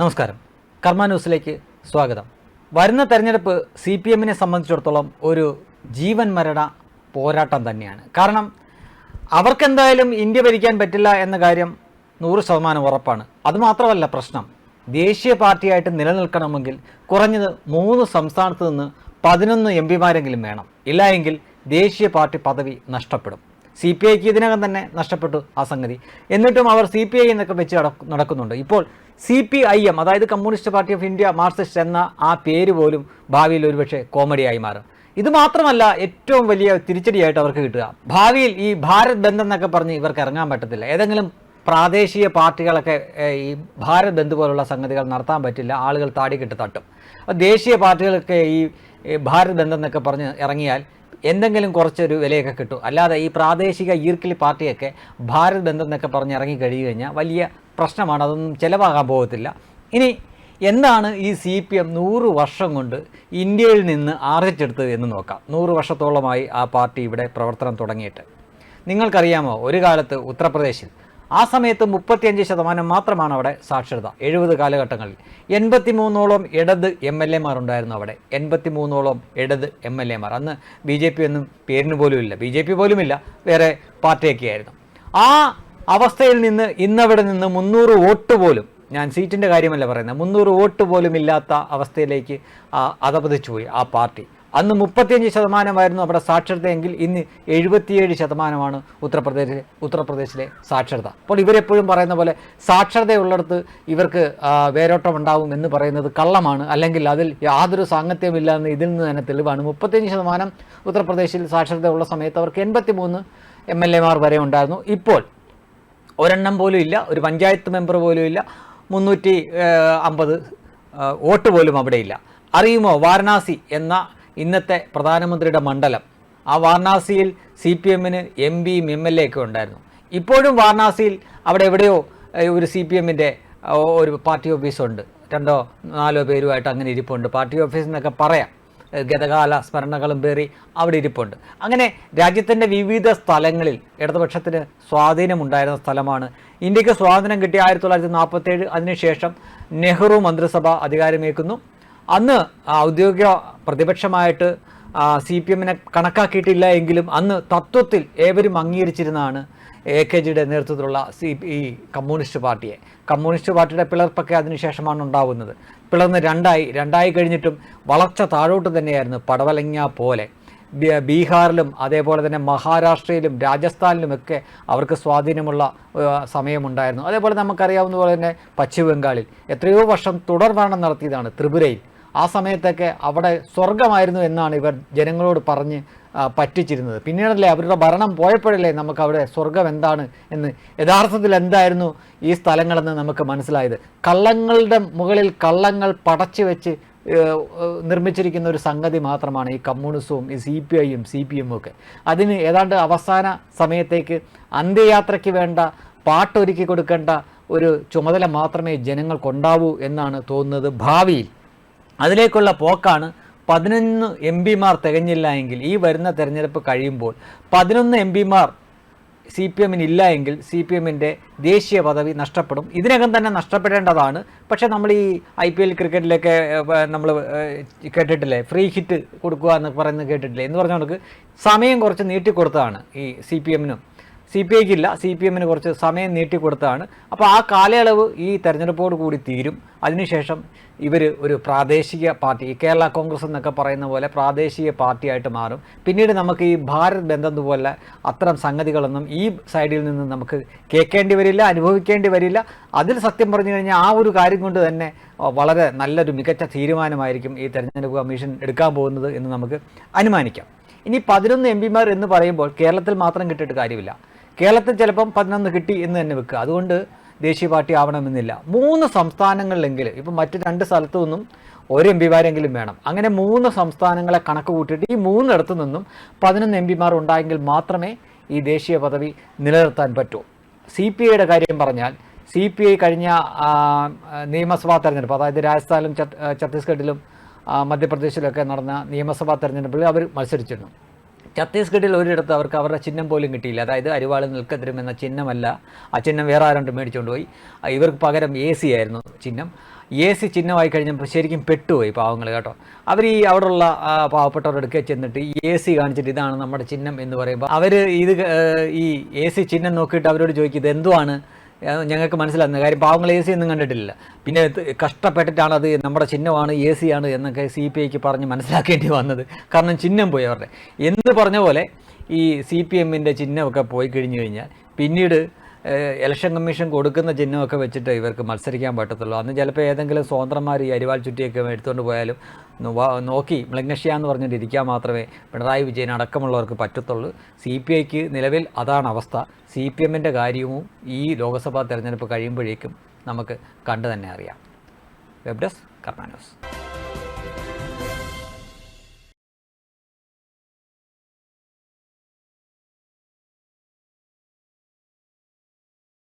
നമസ്കാരം. കർമ്മ ന്യൂസിലേക്ക് സ്വാഗതം. വരുന്ന തെരഞ്ഞെടുപ്പ് സി പി എമ്മിനെ സംബന്ധിച്ചിടത്തോളം ഒരു ജീവൻ മരണ പോരാട്ടം തന്നെയാണ്. കാരണം അവർക്കെന്തായാലും ഇന്ത്യ ഭരിക്കാൻ പറ്റില്ല എന്ന കാര്യം നൂറ് ശതമാനം ഉറപ്പാണ്. അതുമാത്രമല്ല പ്രശ്നം. ദേശീയ പാർട്ടിയായിട്ട് നിലനിൽക്കണമെങ്കിൽ കുറഞ്ഞത് മൂന്ന് സംസ്ഥാനത്ത് നിന്ന് പതിനൊന്ന് എം പിമാരെങ്കിലും വേണം. ഇല്ല ദേശീയ പാർട്ടി പദവി നഷ്ടപ്പെടും. സി പി ഐക്ക് ഇതിനകം തന്നെ നഷ്ടപ്പെട്ടു ആ സംഗതി. എന്നിട്ടും അവർ സി പി ഐ എന്നൊക്കെ വെച്ച് നടക്കുന്നുണ്ട്. ഇപ്പോൾ സി പി ഐ എം അതായത് communist party of India marxist എന്ന ആ പേര് പോലും ഭാവിയിൽ ഒരുപക്ഷെ കോമഡിയായി മാറും. ഇത് മാത്രമല്ല ഏറ്റവും വലിയ തിരിച്ചടിയായിട്ട് അവർക്ക് കിട്ടുക. ഭാവിയിൽ ഈ ഭാരത് ബന്ദ് എന്നൊക്കെ പറഞ്ഞ് ഇവർക്ക് ഇറങ്ങാൻ പറ്റത്തില്ല. ഏതെങ്കിലും പ്രാദേശിക പാർട്ടികളൊക്കെ ഈ ഭാരത് ബന്ദ് പോലുള്ള സംഗതികൾ നടത്താൻ പറ്റില്ല ആളുകൾ താടിക്കിട്ട് തട്ടും. ദേശീയ പാർട്ടികളൊക്കെ ഈ ഈ ഭാരത് ബന്ദ് എന്നൊക്കെ പറഞ്ഞ് ഇറങ്ങിയാൽ എന്തെങ്കിലും കുറച്ചൊരു വിലയൊക്കെ കിട്ടും. അല്ലാതെ ഈ പ്രാദേശിക ഈർക്കിലി പാർട്ടിയൊക്കെ ഭാരത് ബന്ധം എന്നൊക്കെ പറഞ്ഞ് ഇറങ്ങി കഴിയുക കഴിഞ്ഞാൽ വലിയ പ്രശ്നമാണ്. അതൊന്നും ചിലവാകാൻ പോകത്തില്ല. ഇനി എന്താണ് ഈ സി പി എം നൂറ് വർഷം കൊണ്ട് ഇന്ത്യയിൽ നിന്ന് ആർജിച്ചെടുത്തത് എന്ന് നോക്കാം. നൂറ് വർഷത്തോളമായി ആ പാർട്ടി ഇവിടെ പ്രവർത്തനം തുടങ്ങിയിട്ട്. നിങ്ങൾക്കറിയാമോ ഒരു കാലത്ത് ഉത്തർപ്രദേശിൽ ആ സമയത്ത് മുപ്പത്തിയഞ്ച് ശതമാനം മാത്രമാണ് അവിടെ സാക്ഷരത. എഴുപത് കാലഘട്ടങ്ങളിൽ. എൺപത്തി മൂന്നോളം ഇടത് എം എൽ എമാർ ഉണ്ടായിരുന്നു അവിടെ. എൺപത്തി മൂന്നോളം ഇടത് എം എൽ എമാർ അന്ന് ബി ജെ പി ഒന്നും പേരിന് പോലും ഇല്ല ബി ജെ പി പോലും ഇല്ല വേറെ പാർട്ടിയൊക്കെ ആയിരുന്നു ആ അവസ്ഥയിൽ നിന്ന് ഇന്നവിടെ നിന്ന് മുന്നൂറ് വോട്ട് പോലും ഞാൻ സീറ്റിന്റെ കാര്യമല്ല പറയുന്നത് മുന്നൂറ് വോട്ട് പോലും ഇല്ലാത്ത അവസ്ഥയിലേക്ക് ആ അധപതിച്ചു പോയി ആ പാർട്ടി. അന്ന് മുപ്പത്തിയഞ്ച് ശതമാനമായിരുന്നു അവിടെ സാക്ഷരതയെങ്കിൽ ഇന്ന് എഴുപത്തിയേഴ് ശതമാനമാണ് ഉത്തർപ്രദേശിലെ ഉത്തർപ്രദേശിലെ സാക്ഷരത. അപ്പോൾ ഇവരെപ്പോഴും പറയുന്ന പോലെ സാക്ഷരതയുള്ളിടത്ത് ഇവർക്ക് വേരോട്ടം ഉണ്ടാവും എന്ന് പറയുന്നത് കള്ളമാണ്. അല്ലെങ്കിൽ അതിൽ യാതൊരു സാങ്കത്യമില്ല എന്ന് ഇതിൽ നിന്ന് തന്നെ തെളിവാണ്. മുപ്പത്തിയഞ്ച് ശതമാനം ഉത്തർപ്രദേശിൽ സാക്ഷരത ഉള്ള സമയത്ത് അവർക്ക് എൺപത്തി മൂന്ന് എം എൽ എമാർ വരെ ഉണ്ടായിരുന്നു. ഇപ്പോൾ ഒരെണ്ണം പോലും ഇല്ല. ഒരു പഞ്ചായത്ത് മെമ്പർ പോലും ഇല്ല. മുന്നൂറ്റി അമ്പത് വോട്ട് പോലും അവിടെയില്ല അറിയുമോ? വാരണാസി എന്ന ഇന്നത്തെ പ്രധാനമന്ത്രിയുടെ മണ്ഡലം. ആ വാരണാസിയിൽ സി പി എമ്മിന് എം പിയും എം എൽ എ ഒക്കെ ഉണ്ടായിരുന്നു. ഇപ്പോഴും വാരണാസിയിൽ അവിടെ എവിടെയോ ഒരു സി പി എമ്മിന്റെ ഒരു പാർട്ടി ഓഫീസുണ്ട് രണ്ടോ നാലോ പേരുമായിട്ട് അങ്ങനെ ഇരിപ്പുണ്ട്. പാർട്ടി ഓഫീസ് എന്നൊക്കെ പറയാം ഗതകാല സ്മരണകളും പേറി അവിടെ ഇരിപ്പുണ്ട്. അങ്ങനെ രാജ്യത്തിന്റെ വിവിധ സ്ഥലങ്ങളിൽ ഇടതുപക്ഷത്തിന് സ്വാധീനമുണ്ടായിരുന്ന സ്ഥലമാണ്. ഇന്ത്യയ്ക്ക് സ്വാതന്ത്ര്യം കിട്ടിയ ആയിരത്തി തൊള്ളായിരത്തി നാൽപ്പത്തേഴ് അതിനുശേഷം നെഹ്റു മന്ത്രിസഭ അധികാരമേൽക്കുന്നു. അന്ന് ഔദ്യോഗിക പ്രതിപക്ഷമായിട്ട് സി പി എമ്മിനെ കണക്കാക്കിയിട്ടില്ല എങ്കിലും അന്ന് തത്വത്തിൽ ഏവരും അംഗീകരിച്ചിരുന്നതാണ് എ കെ ജിയുടെ നേതൃത്വത്തിലുള്ള സി ഈ കമ്മ്യൂണിസ്റ്റ് പാർട്ടിയെ. കമ്മ്യൂണിസ്റ്റ് പാർട്ടിയുടെ പിളർപ്പൊക്കെ അതിനുശേഷമാണ് ഉണ്ടാവുന്നത്. പിളർന്ന് രണ്ടായി രണ്ടായി കഴിഞ്ഞിട്ടും വളർച്ച താഴോട്ട് തന്നെയായിരുന്നു പടവലങ്ങ പോലെ. ബീഹാറിലും അതേപോലെ തന്നെ മഹാരാഷ്ട്രയിലും രാജസ്ഥാനിലും ഒക്കെ അവർക്ക് സ്വാധീനമുള്ള സമയമുണ്ടായിരുന്നു. അതേപോലെ നമുക്കറിയാവുന്ന പോലെ തന്നെ പശ്ചിമ ബംഗാളിൽ എത്രയോ വർഷം തുടർ ഭരണം നടത്തിയതാണ് ത്രിപുരയിൽ. ആ സമയത്തൊക്കെ അവിടെ സ്വർഗമായിരുന്നു എന്നാണ് ഇവർ ജനങ്ങളോട് പറഞ്ഞ് പറ്റിച്ചിരുന്നത്. പിന്നീടല്ലേ അവരുടെ ഭരണം പോയപ്പോഴല്ലേ നമുക്ക് അവിടെ സ്വർഗം എന്താണ് എന്ന്. യഥാർത്ഥത്തിൽ എന്തായിരുന്നു ഈ സ്ഥലങ്ങളെന്ന് നമുക്ക് മനസ്സിലായത്. കള്ളങ്ങളുടെ മുകളിൽ കള്ളങ്ങൾ പടച്ചു വെച്ച് നിർമ്മിച്ചിരിക്കുന്ന ഒരു സംഗതി മാത്രമാണ് ഈ കമ്മ്യൂണിസവും ഈ സി പി ഐയും സി പി എമ്മും ഒക്കെ. അതിന് ഏതാണ്ട് അവസാന സമയത്തേക്ക് അന്ത്യയാത്രയ്ക്ക് വേണ്ട പാട്ടൊരുക്കി കൊടുക്കേണ്ട ഒരു ചുമതല മാത്രമേ ജനങ്ങൾക്കുണ്ടാവൂ എന്നാണ് തോന്നുന്നത് ഭാവിയിൽ. അതിലേക്കുള്ള പോക്കാണ് പതിനൊന്ന് എം പിമാർ തികഞ്ഞില്ല എങ്കിൽ ഈ വരുന്ന തെരഞ്ഞെടുപ്പ് കഴിയുമ്പോൾ പതിനൊന്ന് എം പിമാർ സി പി എമ്മിന് ഇല്ല എങ്കിൽ സി പി എമ്മിന്റെ ദേശീയ പദവി നഷ്ടപ്പെടും. ഇതിനകം തന്നെ നഷ്ടപ്പെടേണ്ടതാണ്. പക്ഷേ നമ്മൾ ഈ ഐ പി എൽ ക്രിക്കറ്റിലൊക്കെ നമ്മൾ കേട്ടിട്ടില്ലേ? ഫ്രീ ഹിറ്റ് കൊടുക്കുക എന്ന് പറയുന്നത് കേട്ടിട്ടില്ലേ? എന്ന് പറഞ്ഞ കണക്ക് സമയം കുറച്ച് നീട്ടിക്കൊടുത്തതാണ് ഈ സി പി എമ്മിനും. സി പി ഐക്ക് ഇല്ല സി പി എമ്മിന് കുറച്ച് സമയം നീട്ടിക്കൊടുത്തതാണ് അപ്പോൾ ആ കാലയളവ് ഈ തെരഞ്ഞെടുപ്പോട് കൂടി തീരും. അതിനുശേഷം ഇവർ ഒരു പ്രാദേശിക പാർട്ടി കേരള കോൺഗ്രസ് എന്നൊക്കെ പറയുന്ന പോലെ പ്രാദേശിക പാർട്ടിയായിട്ട് മാറും. പിന്നീട് നമുക്ക് ഈ ഭാരത് ബന്ധം പോലെ അത്തരം സംഗതികളൊന്നും ഈ സൈഡിൽ നിന്ന് നമുക്ക് കേൾക്കേണ്ടി വരില്ല അനുഭവിക്കേണ്ടി വരില്ല. അതിൽ സത്യം പറഞ്ഞു കഴിഞ്ഞാൽ ആ ഒരു കാര്യം കൊണ്ട് തന്നെ വളരെ നല്ലൊരു മികച്ച തീരുമാനമായിരിക്കും ഈ തെരഞ്ഞെടുപ്പ് കമ്മീഷൻ എടുക്കാൻ പോകുന്നത് എന്ന് നമുക്ക് അനുമാനിക്കാം. ഇനി പതിനൊന്ന് എം പിമാർ എന്ന് പറയുമ്പോൾ കേരളത്തിൽ മാത്രം കിട്ടിയിട്ട് കാര്യമില്ല. കേരളത്തിൽ ചിലപ്പം പതിനൊന്ന് കിട്ടി എന്ന് തന്നെ വെക്കുക. അതുകൊണ്ട് ദേശീയ പാർട്ടി ആവണമെന്നില്ല. മൂന്ന് സംസ്ഥാനങ്ങളിലെങ്കിലും ഇപ്പം മറ്റു രണ്ട് സ്ഥലത്തു നിന്നും ഒരു എം പിമാരെങ്കിലും വേണം. അങ്ങനെ മൂന്ന് സംസ്ഥാനങ്ങളെ കണക്ക് കൂട്ടിയിട്ട് ഈ മൂന്നിടത്തു നിന്നും പതിനൊന്ന് എം പിമാർ ഉണ്ടായെങ്കിൽ മാത്രമേ ഈ ദേശീയ പദവി നിലനിർത്താൻ പറ്റൂ. സി പി ഐയുടെ കാര്യം പറഞ്ഞാൽ സി പി ഐ കഴിഞ്ഞ നിയമസഭാ തെരഞ്ഞെടുപ്പ് അതായത് രാജസ്ഥാനിലും ഛത്ത്- ഛത്തീസ്ഗഡിലും മധ്യപ്രദേശിലൊക്കെ നടന്ന നിയമസഭാ തെരഞ്ഞെടുപ്പിൽ അവർ മത്സരിച്ചിരുന്നു. ഛത്തീസ്ഗഡിൽ ഒരിടത്ത് അവർക്ക് അവരുടെ ചിഹ്നം പോലും കിട്ടിയില്ല. അതായത് അരിവാളിൽ നിൽക്കത്തിരും എന്ന ചിഹ്നമല്ല ആ ചിഹ്നം വേറെ ആരോണ്ട് മേടിച്ചുകൊണ്ട് പോയി. ഇവർക്ക് പകരം എ സി ആയിരുന്നു ചിഹ്നം. എ സി ചിഹ്നമായി കഴിഞ്ഞപ്പോൾ ശരിക്കും പെട്ടുപോയി പാവങ്ങൾ കേട്ടോ. അവർ ഈ അവിടെയുള്ള പാവപ്പെട്ടവരുടെ അടുക്കെ ചെന്നിട്ട് എ സി കാണിച്ചിട്ട് ഇതാണ് നമ്മുടെ ചിഹ്നം എന്ന് പറയുമ്പോൾ അവർ ഇത് ഈ എ സി ചിഹ്നം നോക്കിയിട്ട് അവരോട് ചോദിക്കും ഇത് എന്തുവാണ്? ഞങ്ങൾക്ക് മനസ്സിലാകുന്ന കാര്യം പാവങ്ങൾ എ സി ഒന്നും കണ്ടിട്ടില്ല. പിന്നെ കഷ്ടപ്പെട്ടിട്ടാണ് അത് നമ്മുടെ ചിഹ്നമാണ് എ സി ആണ് എന്നൊക്കെ സി പി ഐക്ക് പറഞ്ഞ് മനസ്സിലാക്കേണ്ടി വന്നത്. കാരണം ചിഹ്നം പോയി അവരുടെ. എന്ന് പറഞ്ഞ പോലെ ഈ സി പി എമ്മിന്റെ ചിഹ്നമൊക്കെ പോയി കഴിഞ്ഞു കഴിഞ്ഞാൽ പിന്നീട് ഇലക്ഷൻ കമ്മീഷൻ കൊടുക്കുന്ന ചിഹ്നമൊക്കെ വെച്ചിട്ട് ഇവർക്ക് മത്സരിക്കാൻ പറ്റത്തുള്ളൂ. അന്ന് ചിലപ്പോൾ ഏതെങ്കിലും സ്വതന്ത്രന്മാർ ഈ അരിവാൾ ചുറ്റിയൊക്കെ എടുത്തുകൊണ്ട് പോയാലും നോക്കി മ്ലഗ്നഷ്യ എന്ന് പറഞ്ഞിട്ട് ഇരിക്കാൻ മാത്രമേ പിണറായി വിജയൻ അടക്കമുള്ളവർക്ക് പറ്റത്തുള്ളൂ. സി പി ഐക്ക് നിലവിൽ അതാണ് അവസ്ഥ. സി പി എമ്മിന്റെ കാര്യവും ഈ ലോക്സഭാ തെരഞ്ഞെടുപ്പ് കഴിയുമ്പോഴേക്കും നമുക്ക് കണ്ടു തന്നെ അറിയാം. വെബ് ഡെസ്ക് കർണാ ന്യൂസ്